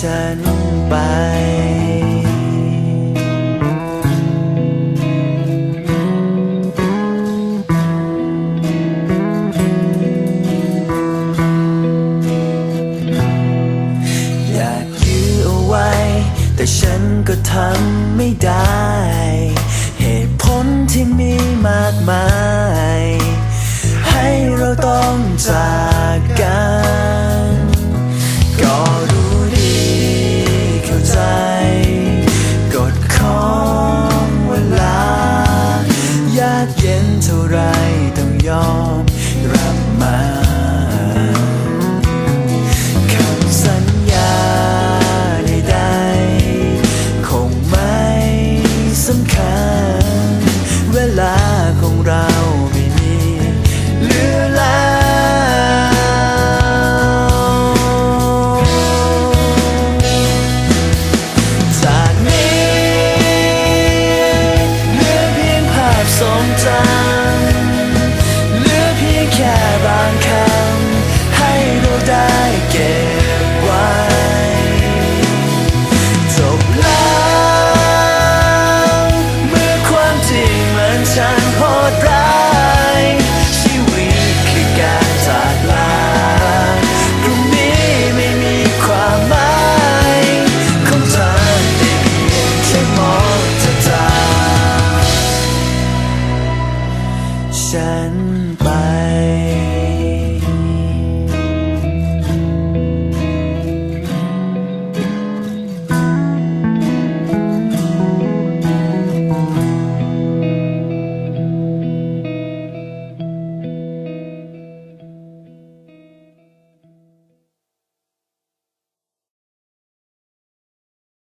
ฉันไป อยากยื้อเอาไว้ แต่ฉันก็ทำไม่ได้ เหตุผลที่มีมากมาย ให้เราต้องจาก เท่าไรต้องยอมรับมาคำสัญญาใดๆคงไม่สำคัญ